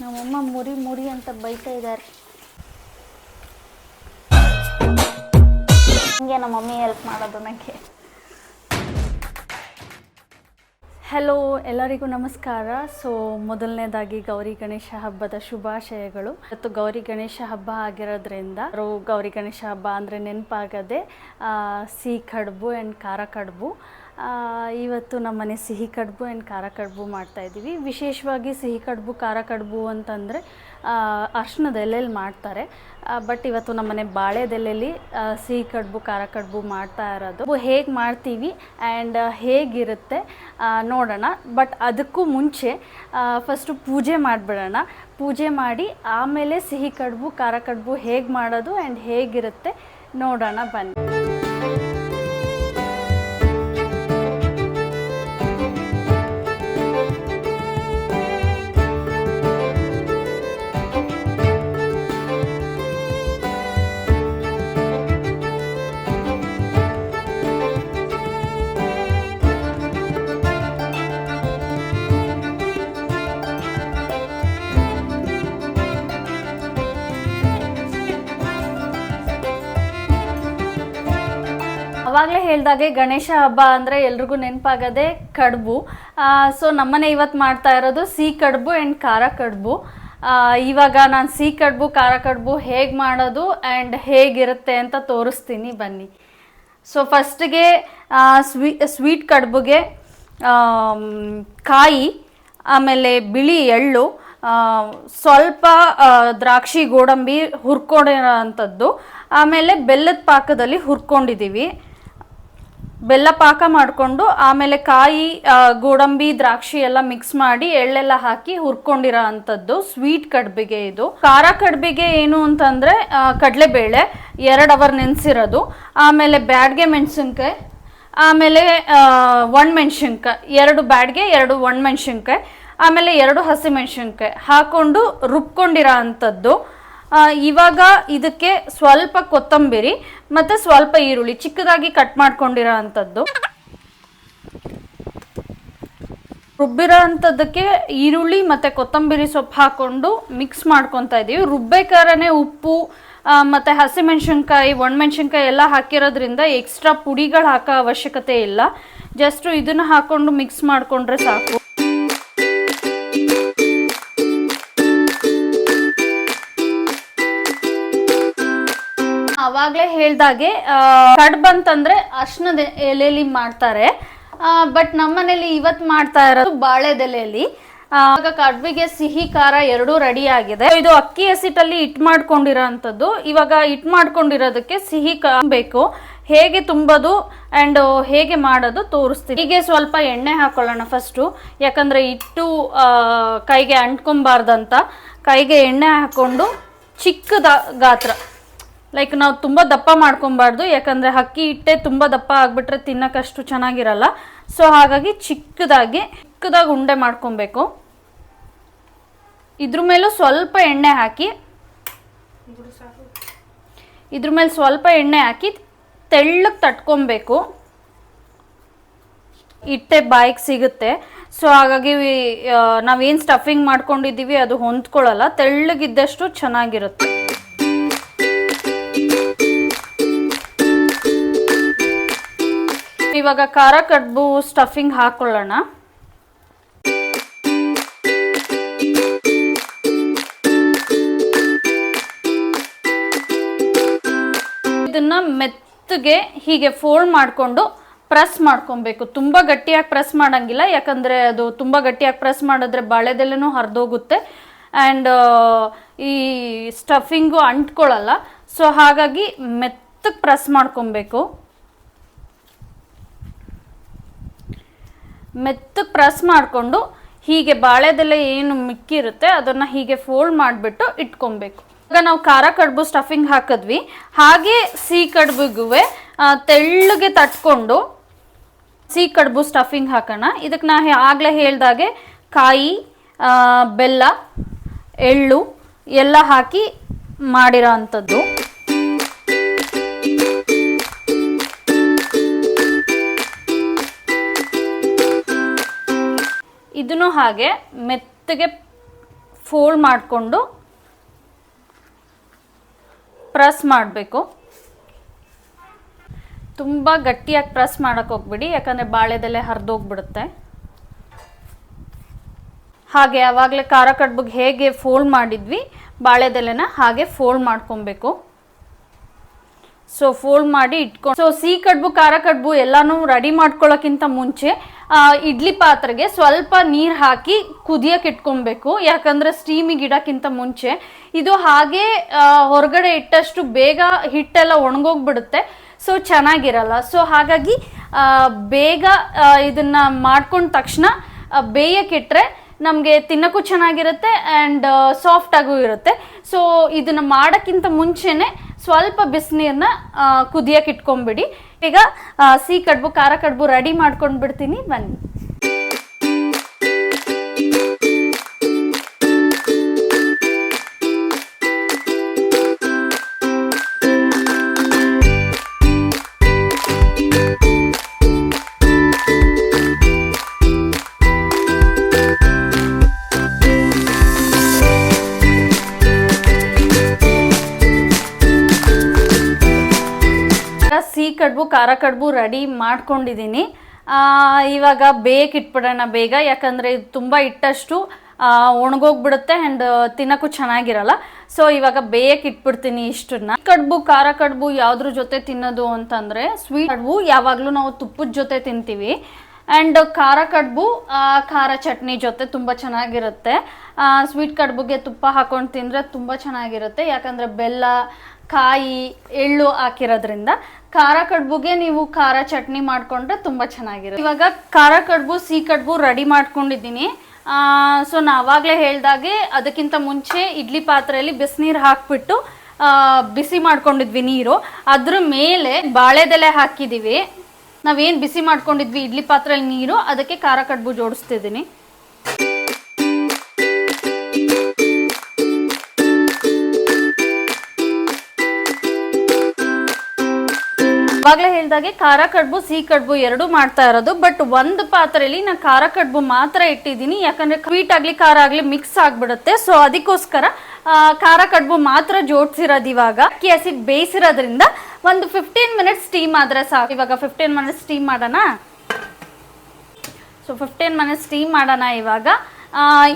ನಮ್ಮಮ್ಮ ಮುರಿ ಮುರಿ ಅಂತ ಬೈತಾ ಇದ್ದಾರೆ. ಹಂಗೆ ನಮ್ಮ ಮಮ್ಮಿ ಹೆಲ್ಪ್ ಮಾಡೋದು ನನಗೆ ಹಲೋ ಎಲ್ಲರಿಗೂ ನಮಸ್ಕಾರ. ಸೊ ಮೊದಲನೇದಾಗಿ ಗೌರಿ ಗಣೇಶ ಹಬ್ಬದ ಶುಭಾಶಯಗಳು. ಮತ್ತು ಗೌರಿ ಗಣೇಶ ಹಬ್ಬ ಆಗಿರೋದ್ರಿಂದ ಗೌರಿ ಗಣೇಶ ಹಬ್ಬ ಅಂದರೆ ನೆನಪಾಗದೆ ಸಿಹಿ ಕಡುಬು ಆ್ಯಂಡ್ ಖಾರ ಕಡುಬು. ಇವತ್ತು ನಮ್ಮನೆ ಸಿಹಿ ಕಡುಬು ಆ್ಯಂಡ್ ಖಾರ ಕಡುಬು ಮಾಡ್ತಾ ಇದ್ದೀವಿ. ವಿಶೇಷವಾಗಿ ಸಿಹಿ ಕಡುಬು, ಖಾರ ಕಡುಬು ಅಂತಂದರೆ ಅರ್ಶಿನದ ಎಲೆಯಲ್ಲಿ ಮಾಡ್ತಾರೆ. ಬಟ್ ಇವತ್ತು ನಮ್ಮನೆ ಬಾಳೆದೆಲೆಯಲ್ಲಿ ಸಿಹಿ ಕಡುಬು, ಖಾರ ಕಡುಬು ಮಾಡ್ತಾ ಇರೋದು. ಹೇಗೆ ಮಾಡ್ತೀವಿ ಆ್ಯಂಡ್ ಹೇಗಿರುತ್ತೆ ನೋಡೋಣ. ಬಟ್ ಅದಕ್ಕೂ ಮುಂಚೆ ಫಸ್ಟು ಪೂಜೆ ಮಾಡಿಬಿಡೋಣ. ಪೂಜೆ ಮಾಡಿ ಆಮೇಲೆ ಸಿಹಿ ಕಡುಬು, ಖಾರ ಕಡುಬು ಹೇಗೆ ಮಾಡೋದು ಆ್ಯಂಡ್ ಹೇಗಿರುತ್ತೆ ನೋಡೋಣ ಬನ್ನಿ. ಅವಾಗಲೇ ಹೇಳ್ದಾಗೆ ಗಣೇಶ ಹಬ್ಬ ಅಂದರೆ ಎಲ್ರಿಗೂ ನೆನಪಾಗದೆ ಕಡುಬು. ಸೊ ನಮ್ಮನೆ ಇವತ್ತು ಮಾಡ್ತಾ ಇರೋದು ಸಿಹಿ ಕಡುಬು ಆ್ಯಂಡ್ ಖಾರ ಕಡುಬು. ಇವಾಗ ನಾನು ಸಿಹಿ ಕಡುಬು, ಖಾರ ಕಡುಬು ಹೇಗೆ ಮಾಡೋದು ಆ್ಯಂಡ್ ಹೇಗಿರುತ್ತೆ ಅಂತ ತೋರಿಸ್ತೀನಿ ಬನ್ನಿ. ಸೊ ಫಸ್ಟಿಗೆ ಸ್ವೀ ಸ್ವೀಟ್ ಕಡುಬುಗೆ ಕಾಯಿ, ಆಮೇಲೆ ಬಿಳಿ ಎಳ್ಳು ಸ್ವಲ್ಪ ದ್ರಾಕ್ಷಿ, ಗೋಡಂಬಿ ಹುರ್ಕೊಂಡಿರೋ ಅಂಥದ್ದು ಆಮೇಲೆ ಬೆಲ್ಲದ ಪಾಕದಲ್ಲಿ ಹುರ್ಕೊಂಡಿದ್ದೀವಿ ಬೆಲ್ಲ ಪಾಕ ಮಾಡಿಕೊಂಡು ಆಮೇಲೆ ಕಾಯಿ ಗೋಡಂಬಿ, ದ್ರಾಕ್ಷಿ ಎಲ್ಲ ಮಿಕ್ಸ್ ಮಾಡಿ ಎಳ್ಳೆಲ್ಲ ಹಾಕಿ ಹುರ್ಕೊಂಡಿರೋ ಅಂಥದ್ದು ಸ್ವೀಟ್ ಕಡ್ಬಿಗೆ ಇದು. ಖಾರ ಕಡ್ಬಿಗೆ ಏನು ಅಂತಂದರೆ ಕಡಲೆಬೇಳೆ ಎರಡು ಅವರ್ ನೆನೆಸಿರೋದು. ಆಮೇಲೆ ಬ್ಯಾಡ್ಗೆ ಮೆಣಸಿನ್ಕಾಯಿ, ಆಮೇಲೆ ಒಣಮೆಣ್ಸಿನ್ಕಾಯಿ, ಎರಡು ಬ್ಯಾಡ್ಗೆ, ಎರಡು ಒಣಮೆಣ್ಸಿನ್ಕಾಯಿ, ಆಮೇಲೆ ಎರಡು ಹಸಿಮೆಣ್ಸಿನ್ಕಾಯಿ ಹಾಕೊಂಡು ರುಬ್ಕೊಂಡಿರೋ ಅಂಥದ್ದು. ಇವಾಗ ಇದಕ್ಕೆ ಸ್ವಲ್ಪ ಕೊತ್ತಂಬರಿ ಮತ್ತು ಸ್ವಲ್ಪ ಈರುಳ್ಳಿ ಚಿಕ್ಕದಾಗಿ ಕಟ್ ಮಾಡ್ಕೊಂಡಿರೋ ಅಂಥದ್ದು ರುಬ್ಬಿರೋ ಅಂಥದ್ದಕ್ಕೆ ಈರುಳ್ಳಿ ಮತ್ತು ಕೊತ್ತಂಬರಿ ಸೊಪ್ಪು ಹಾಕ್ಕೊಂಡು ಮಿಕ್ಸ್ ಮಾಡ್ಕೊತಾ ಇದ್ದೀವಿ ರುಬ್ಬೇಕಾದ್ರೆ ಉಪ್ಪು ಮತ್ತೆ ಹಸಿಮೆಣ್ಸಿನ್ಕಾಯಿ, ಒಣಮೆಣ್ಸಿನ್ಕಾಯಿ ಎಲ್ಲ ಹಾಕಿರೋದ್ರಿಂದ ಎಕ್ಸ್ಟ್ರಾ ಪುಡಿಗಳು ಹಾಕೋ ಅವಶ್ಯಕತೆ ಇಲ್ಲ. ಜಸ್ಟ್ ಇದನ್ನು ಹಾಕ್ಕೊಂಡು ಮಿಕ್ಸ್ ಮಾಡಿಕೊಂಡ್ರೆ ಸಾಕು. ಅವಾಗಲೇ ಹೇಳ್ದಾಗೆ ಕಡ್ಬ್ ಅಂತಂದ್ರೆ ಅರ್ಶನದ ಎಲೆಯಲ್ಲಿ ಮಾಡ್ತಾರೆ. ಬಟ್ ನಮ್ಮನೇಲಿ ಇವತ್ತು ಮಾಡ್ತಾ ಇರೋದು ಬಾಳೆದೆಲೆಯಲ್ಲಿ ಆಗ ಕಡ್ಬಿಗೆ ಸಿಹಿ ಖಾರ ಎರಡೂ ರೆಡಿ ಆಗಿದೆ. ಇದು ಅಕ್ಕಿ ಹಸಿಟ್ಟಲ್ಲಿ ಮಾಡ್ಕೊಂಡಿರೋ ಅಂಥದ್ದು ಇವಾಗ ಇಟ್ ಮಾಡ್ಕೊಂಡಿರೋದಕ್ಕೆ ಸಿಹಿ ಬೇಕು. ಹೇಗೆ ತುಂಬೋದು ಆ್ಯಂಡ್ ಹೇಗೆ ಮಾಡೋದು ತೋರಿಸ್ತೀನಿ. ಹೀಗೆ ಸ್ವಲ್ಪ ಎಣ್ಣೆ ಹಾಕೊಳ್ಳೋಣ ಫಸ್ಟು ಯಾಕಂದರೆ ಇಟ್ಟು ಕೈಗೆ ಅಂಟ್ಕೊಬಾರ್ದಂತ. ಕೈಗೆ ಎಣ್ಣೆ ಹಾಕ್ಕೊಂಡು ಚಿಕ್ಕದ ಗಾತ್ರ. ಲೈಕ್ ನಾವು ತುಂಬ ದಪ್ಪ ಮಾಡ್ಕೊಬಾರ್ದು ಯಾಕಂದರೆ ಅಕ್ಕಿ ಹಿಟ್ಟೆ ತುಂಬ ದಪ್ಪ ಆಗಿಬಿಟ್ರೆ ತಿನ್ನೋಕ್ಕಷ್ಟು ಚೆನ್ನಾಗಿರಲ್ಲ. ಸೊ ಹಾಗಾಗಿ ಚಿಕ್ಕದಾಗಿ ಚಿಕ್ಕದಾಗಿ ಉಂಡೆ ಮಾಡ್ಕೊಬೇಕು ಇದ್ರ ಮೇಲೂ ಸ್ವಲ್ಪ ಎಣ್ಣೆ ಹಾಕಿ, ಇದ್ರ ಮೇಲೆ ಸ್ವಲ್ಪ ಎಣ್ಣೆ ಹಾಕಿ ತೆಳ್ಳಗೆ ತಟ್ಕೊಬೇಕು ಇಟ್ಟೆ ಬಾಯಿಗೆ ಸಿಗುತ್ತೆ. ಸೊ ಹಾಗಾಗಿ ನಾವೇನು ಸ್ಟಫಿಂಗ್ ಮಾಡ್ಕೊಂಡಿದ್ದೀವಿ ಅದು ಹೊಂದ್ಕೊಳ್ಳಲ್ಲ ತೆಳ್ಳಗಿದ್ದಷ್ಟು ಚೆನ್ನಾಗಿರುತ್ತೆ. ಇವಾಗ ಖಾರ ಕಡ್ಬು ಸ್ಟಫಿಂಗ್ ಹಾಕೊಳ್ಳೋಣ. ಇದನ್ನ ಮೆತ್ತಗೆ ಹೀಗೆ ಫೋಲ್ಡ್ ಮಾಡಿಕೊಂಡು ಪ್ರೆಸ್ ಮಾಡ್ಕೊಬೇಕು. ತುಂಬ ಗಟ್ಟಿಯಾಗಿ ಪ್ರೆಸ್ ಮಾಡಂಗಿಲ್ಲ, ಯಾಕಂದರೆ ಅದು ತುಂಬ ಗಟ್ಟಿಯಾಗಿ ಪ್ರೆಸ್ ಮಾಡಿದ್ರೆ ಬಾಳೆದೆಲೆನೂ ಹರಿದೋಗುತ್ತೆ. ಆ್ಯಂಡ್ ಈ ಸ್ಟಫಿಂಗು ಅಂಟ್ಕೊಳ್ಳಲ್ಲ ಸೊ ಹಾಗಾಗಿ ಮೆತ್ತಗೆ ಪ್ರೆಸ್ ಮಾಡ್ಕೊಬೇಕು. ಮೆತ್ತಗೆ ಪ್ರೆಸ್ ಮಾಡಿಕೊಂಡು ಹೀಗೆ ಬಾಳೆದೆಲೆ ಏನು ಮಿಕ್ಕಿರುತ್ತೆ ಅದನ್ನು ಹೀಗೆ ಫೋಲ್ಡ್ ಮಾಡಿಬಿಟ್ಟು ಇಟ್ಕೊಬೇಕು. ಈಗ ನಾವು ಖಾರ ಕಡುಬು ಸ್ಟಫಿಂಗ್ ಹಾಕಿದ್ವಿ. ಹಾಗೆ ಸಿಹಿ ಕಡುಬಿಗೂ ತೆಳ್ಳಗೆ ತಟ್ಕೊಂಡು ಸಿಹಿ ಕಡುಬು ಸ್ಟಫಿಂಗ್ ಹಾಕೋಣ. ಇದಕ್ಕೆ ನಾ ಆಗಲೇ ಹೇಳ್ದಾಗೆ ಕಾಯಿ ಬೆಲ್ಲ, ಎಳ್ಳು ಎಲ್ಲ ಹಾಕಿ ಮಾಡಿರೋ ಅಂಥದ್ದು. ಇದನ್ನು ಹಾಗೆ ಮೆತ್ತಗೆ ಫೋಲ್ಡ್ ಮಾಡಿಕೊಂಡು ಪ್ರೆಸ್ ಮಾಡಬೇಕು. ತುಂಬ ಗಟ್ಟಿಯಾಗಿ ಪ್ರೆಸ್ ಮಾಡೋಕ್ಕೆ ಹೋಗ್ಬಿಡಿ, ಯಾಕಂದರೆ ಬಾಳೆದಲ್ಲೇ ಹರಿದೋಗ್ಬಿಡುತ್ತೆ. ಹಾಗೆ ಆವಾಗಲೇ ಖಾರ ಕಡ್ಬುಗೆ ಹೇಗೆ ಫೋಲ್ಡ್ ಮಾಡಿದ್ವಿ, ಬಾಳೆದೆಲೆನ ಹಾಗೆ ಫೋಲ್ಡ್ ಮಾಡ್ಕೊಬೇಕು. ಸೊ ಫೋಲ್ಡ್ ಮಾಡಿ ಇಟ್ಕೊಂಡು ಸೊ ಸಿಹಿ ಕಡ್ಬು, ಖಾರ ಕಡ್ಬು ಎಲ್ಲಾನು ರೆಡಿ ಮಾಡ್ಕೊಳ್ಳೋಕ್ಕಿಂತ ಮುಂಚೆ ಇಡ್ಲಿ ಪಾತ್ರೆಗೆ ಸ್ವಲ್ಪ ನೀರು ಹಾಕಿ ಕುದಿಯಕ್ಕೆ ಇಟ್ಕೊಬೇಕು. ಯಾಕಂದರೆ ಸ್ಟೀಮಿಗೆ ಇಡೋಕ್ಕಿಂತ ಮುಂಚೆ. ಇದು ಹಾಗೆ ಹೊರಗಡೆ ಇಟ್ಟಷ್ಟು ಬೇಗ ಹಿಟ್ಟೆಲ್ಲ ಒಣಗೋಗ್ಬಿಡುತ್ತೆ. ಸೊ ಚೆನ್ನಾಗಿರಲ್ಲ. ಸೊ ಹಾಗಾಗಿ ಬೇಗ ಇದನ್ನು ಮಾಡ್ಕೊಂಡ ತಕ್ಷಣ ಬೇಯಕ್ಕಿಟ್ರೆ ನಮಗೆ ತಿನ್ನೋಕ್ಕೂ ಚೆನ್ನಾಗಿರುತ್ತೆ ಆ್ಯಂಡ್ ಸಾಫ್ಟಾಗೂ ಇರುತ್ತೆ. ಸೊ ಇದನ್ನು ಮಾಡೋಕ್ಕಿಂತ ಮುಂಚೆನೆ ಸ್ವಲ್ಪ ಬಿಸಿನೀರನ್ನ ಕುದಿಯಕ್ಕೆ ಇಟ್ಕೊಂಬಿಡಿ ಈಗ ಸಿಹಿ ಕಡುಬು ಖಾರ ಕಡುಬು ರೆಡಿ ಮಾಡ್ಕೊಂಡು ಬಿಡ್ತೀನಿ ಬನ್ನಿ. ಸಿಹಿ ಕಡುಬು, ಖಾರ ಕಡುಬು ರೆಡಿ ಮಾಡ್ಕೊಂಡಿದ್ದೀನಿ. ಇವಾಗ ಬೇಯಕ್ಕೆ ಇಟ್ಬಿಡೋಣ ಬೇಗ, ಯಾಕಂದರೆ ಇದು ತುಂಬ ಇಟ್ಟಷ್ಟು ಒಣಗೋಗ್ಬಿಡುತ್ತೆ ಆ್ಯಂಡ್ ತಿನ್ನೋಕ್ಕೂ ಚೆನ್ನಾಗಿರಲ್ಲ. ಸೊ ಇವಾಗ ಬೇಯಕ್ಕೆ ಇಟ್ಬಿಡ್ತೀನಿ ಇಷ್ಟನ್ನ. ಕಡುಬು, ಖಾರ ಕಡುಬು ಯಾವುದ್ರ ಜೊತೆ ತಿನ್ನೋದು ಅಂತಂದರೆ ಸ್ವೀಟ್ ಕಡುಬು ಯಾವಾಗಲೂ ನಾವು ತುಪ್ಪದ ಜೊತೆ ತಿಂತೀವಿ. ಆ್ಯಂಡ್ ಖಾರ ಕಡುಬು ಖಾರ ಚಟ್ನಿ ಜೊತೆ ತುಂಬ ಚೆನ್ನಾಗಿರುತ್ತೆ. ಸ್ವೀಟ್ ಕಡುಬುಗೆ ತುಪ್ಪ ಹಾಕೊಂಡು ತಿಂದರೆ ತುಂಬ ಚೆನ್ನಾಗಿರುತ್ತೆ. ಯಾಕಂದರೆ ಬೆಲ್ಲ, ಕಾಯಿ, ಎಳ್ಳು ಹಾಕಿರೋದ್ರಿಂದ ಖಾರ ಕಡ್ಬುಗೆ ನೀವು ಖಾರ ಚಟ್ನಿ ಮಾಡ್ಕೊಂಡ್ರೆ ತುಂಬಾ ಚೆನ್ನಾಗಿರುತ್ತೆ. ಇವಾಗ ಖಾರ ಕಡ್ಬು ಸಿಹಿ ಕಡ್ಬು ರೆಡಿ ಮಾಡ್ಕೊಂಡಿದ್ದೀನಿ. ಸೊ ನಾವಾಗಲೇ ಹೇಳ್ದಾಗೆ ಅದಕ್ಕಿಂತ ಮುಂಚೆ ಇಡ್ಲಿ ಪಾತ್ರೆಯಲ್ಲಿ ಬಿಸಿನೀರು ಹಾಕ್ಬಿಟ್ಟು ಆ, ಬಿಸಿ ಮಾಡ್ಕೊಂಡಿದ್ವಿ ನೀರು. ಅದ್ರ ಮೇಲೆ ಬಾಳೆದೆಲೆ ಹಾಕಿದ್ದೀವಿ ನಾವೇನ್ ಬಿಸಿ ಮಾಡ್ಕೊಂಡಿದ್ವಿ ಇಡ್ಲಿ ಪಾತ್ರೆಯಲ್ಲಿ ನೀರು ಅದಕ್ಕೆ ಖಾರ ಕಡ್ಬು ಜೋಡಿಸ್ತಿದ್ದೀನಿ. ಇವಾಗಲೇ ಹೇಳಿದಾಗೆ ಖಾರ ಕಡ್ಬು, ಸಿಹಿ ಕಡುಬು ಎರಡು ಮಾಡ್ತಾ ಇರೋದು. ಬಟ್ ಒಂದು ಪಾತ್ರೆಯಲ್ಲಿ ನಾನು ಖಾರ ಕಡುಬು ಮಾತ್ರ ಇಟ್ಟಿದ್ದೀನಿ. ಯಾಕಂದ್ರೆ ಸ್ವೀಟ್ ಆಗ್ಲಿ, ಖಾರ ಆಗ್ಲಿ ಮಿಕ್ಸ್ ಆಗ್ಬಿಡುತ್ತೆ. ಸೊ ಅದಕ್ಕೋಸ್ಕರ ಖಾರ ಕಡ್ಬು ಮಾತ್ರ ಜೋಡಿಸಿರೋದು ಇವಾಗ. ಅಕ್ಕಿ ಹಸಿಟ್ ಬೇಯಿಸಿರೋದ್ರಿಂದ ಒಂದು ಫಿಫ್ಟೀನ್ ಮಿನಿಟ್ಸ್ ಸ್ಟೀಮ್ ಆದ್ರೆ ಸಾಕು. ಇವಾಗ ಫಿಫ್ಟೀನ್ ಮಿನಿಟ್ಸ್ ಸ್ಟೀಮ್ ಮಾಡೋಣ? ಸೊ ಫಿಫ್ಟೀನ್ ಮಿನಿಟ್ಸ್ ಸ್ಟೀಮ್ ಮಾಡೋಣ ಇವಾಗ.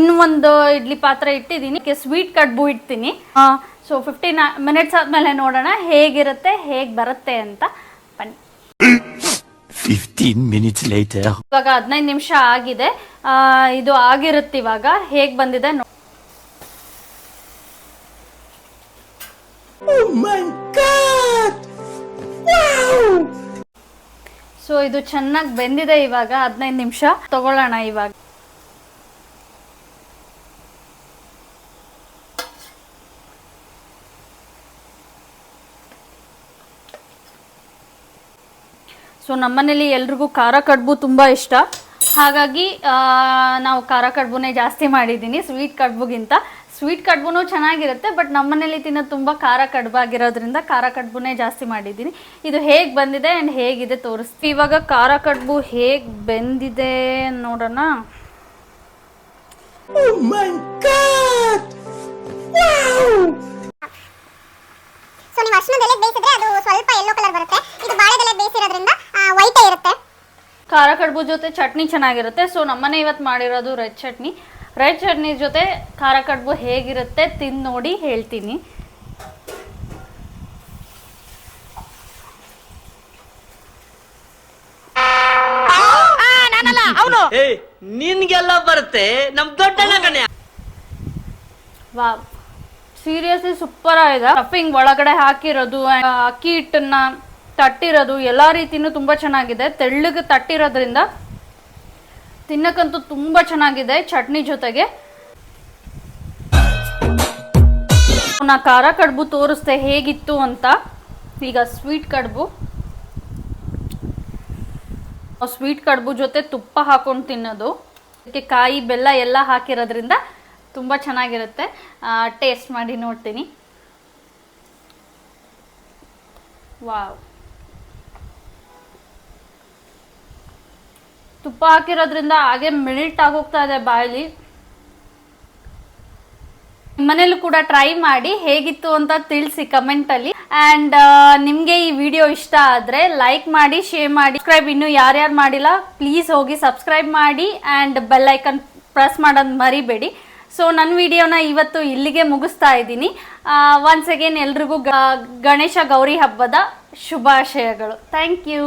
ಇನ್ನು ಒಂದು ಇಡ್ಲಿ ಪಾತ್ರೆ ಇಟ್ಟಿದ್ದೀನಿ. ಸ್ವೀಟ್ ಕಡ್ಬು ಇಡ್ತೀನಿ. ಸೊ ಫಿಫ್ಟೀನ್ ಮಿನಿಟ್ಸ್ ಆದಮೇಲೆ ನೋಡೋಣ ಹೇಗಿರುತ್ತೆ, ಹೇಗೆ ಬರುತ್ತೆ ಅಂತ. 15 minutes later. ಇವಾಗ ಹದಿನೈದು ನಿಮಿಷ ಆಗಿದೆ. ಆ, ಇದು ಆಗಿರುತ್ತೆ ಇವಾಗ. ಹೇಗ್ ಬಂದಿದೆ ನೋ- ಸೊ ಇದು ಚೆನ್ನಾಗಿ ಬೆಂದಿದೆ ಇವಾಗ. ಹದಿನೈದು ನಿಮಿಷ. ತಗೊಳ್ಳೋಣ ಇವಾಗ. ಸೊ ನಮ್ಮನೇಲಿ ಎಲ್ರಿಗೂ ಖಾರ ಕಡುಬು ತುಂಬ ಇಷ್ಟ. ಹಾಗಾಗಿ ನಾವು ಖಾರ ಕಡುಬುನೇ ಜಾಸ್ತಿ ಮಾಡಿದ್ದೀನಿ ಸ್ವೀಟ್ ಕಡುಬುಗಿಂತ. ಸ್ವೀಟ್ ಕಡುಬು ಚೆನ್ನಾಗಿರುತ್ತೆ ಬಟ್ ನಮ್ಮನೇಲಿ ತಿನ್ನೋದು ತುಂಬ ಖಾರ ಕಡುಬಾಗಿರೋದ್ರಿಂದ ಖಾರ ಕಡುಬುನೇ ಜಾಸ್ತಿ ಮಾಡಿದ್ದೀನಿ. ಇದು ಹೇಗೆ ಬಂದಿದೆ ಆ್ಯಂಡ್ ಹೇಗಿದೆ ತೋರಿಸ್ತೀವಿ ಇವಾಗ ಖಾರ ಕಡುಬು ಹೇಗೆ ಬೆಂದಿದೆ ನೋಡೋಣ. ಸೊ ನೀವು ಅರ್ಶಿನದ ಎಲೆ ಬೇಯಿಸಿದ್ರೆ ಅದು ಸ್ವಲ್ಪ ಯೆಲ್ಲೋ ಕಲರ್ ಬರುತ್ತೆ. ಇದು ಬಾಳೆದೆಲೆ ಬೇಯಿಸಿರೋದ್ರಿಂದ ವೈಟೇ ಇರುತ್ತೆ. ಖಾರ ಕಡುಬು ಜೊತೆ ಚಟ್ನಿ ಚೆನ್ನಾಗಿರುತ್ತೆ. ಸೊ ನಮ್ಮನೆ ಇವತ್ತು ಮಾಡಿರೋದು ರೆಡ್ ಚಟ್ನಿ. ರೆಡ್ ಚಟ್ನಿ ಜೊತೆ ಖಾರ ಕಡುಬು ಹೇಗಿರುತ್ತೆ ತಿಂದು ನೋಡಿ ಹೇಳ್ತೀನಿ. ನಾನಲ್ಲ ಅವನು. ಏ ನಿನ್ಗೆಲ್ಲ ಬರುತ್ತೆ. ನಮ್ ದೊಡ್ಡಣ್ಣ ಕಣ್ಯಾ ವಾ ಸೀರಿಯಸ್ಲಿ ಸೂಪರ್ ಆಗಿದೆ. ಸ್ಟಫಿಂಗ್ ಒಳಗಡೆ ಹಾಕಿರೋದು ಅಕ್ಕಿ ಹಿಟ್ಟನ್ನ ತಟ್ಟಿರೋದು, ಎಲ್ಲ ರೀತಿನೂ ತುಂಬ ಚೆನ್ನಾಗಿದೆ. ತೆಳ್ಳಗೆ ತಟ್ಟಿರೋದ್ರಿಂದ ತಿನ್ನಕ್ಕಂತೂ ತುಂಬ ಚೆನ್ನಾಗಿದೆ ಚಟ್ನಿ ಜೊತೆಗೆ. ನಾ ಖಾರ ಕಡುಬು ತೋರಿಸ್ದೆ ಹೇಗಿತ್ತು ಅಂತ. ಈಗ ಸ್ವೀಟ್ ಕಡುಬು. ಸ್ವೀಟ್ ಕಡುಬು ಜೊತೆ ತುಪ್ಪ ಹಾಕೊಂಡು ತಿನ್ನೋದು. ಅದಕ್ಕೆ ಕಾಯಿ, ಬೆಲ್ಲ ಎಲ್ಲ ಹಾಕಿರೋದ್ರಿಂದ ತುಂಬ ಚೆನ್ನಾಗಿರುತ್ತೆ. ಟೇಸ್ಟ್ ಮಾಡಿ ನೋಡ್ತೀನಿ. ವಾವ್. ತುಪ್ಪ ಹಾಕಿರೋದ್ರಿಂದ ಹಾಗೆ ಮೆಲ್ಟ್ ಆಗೋಗ್ತಾ ಇದೆ ಬಾಯಲ್ಲಿ. ಮನೇಲೂ ಕೂಡ ಟ್ರೈ ಮಾಡಿ ಹೇಗಿತ್ತು ಅಂತ ತಿಳಿಸಿ ಕಮೆಂಟಲ್ಲಿ ಆ್ಯಂಡ್ ನಿಮಗೆ ಈ ವಿಡಿಯೋ ಇಷ್ಟ ಆದ್ರೆ ಲೈಕ್ ಮಾಡಿ ಶೇರ್ ಮಾಡಿ. ಸಬ್ಸ್ಕ್ರೈಬ್ ಇನ್ನೂ ಯಾರ್ಯಾರು ಮಾಡಿಲ್ಲ ಪ್ಲೀಸ್ ಹೋಗಿ ಸಬ್ಸ್ಕ್ರೈಬ್ ಮಾಡಿ. ಆ್ಯಂಡ್ ಬೆಲ್ಲೈಕನ್ ಪ್ರೆಸ್ ಮಾಡೋದು ಮರಿಬೇಡಿ. ಸೊ ನನ್ನ ವಿಡಿಯೋನ ಇವತ್ತು ಇಲ್ಲಿಗೆ ಮುಗಿಸ್ತಾ ಇದ್ದೀನಿ. ಒನ್ಸ್ ಅಗೇನ್ ಎಲ್ರಿಗೂ ಗಣೇಶ ಗೌರಿ ಹಬ್ಬದ ಶುಭಾಶಯಗಳು. Thank you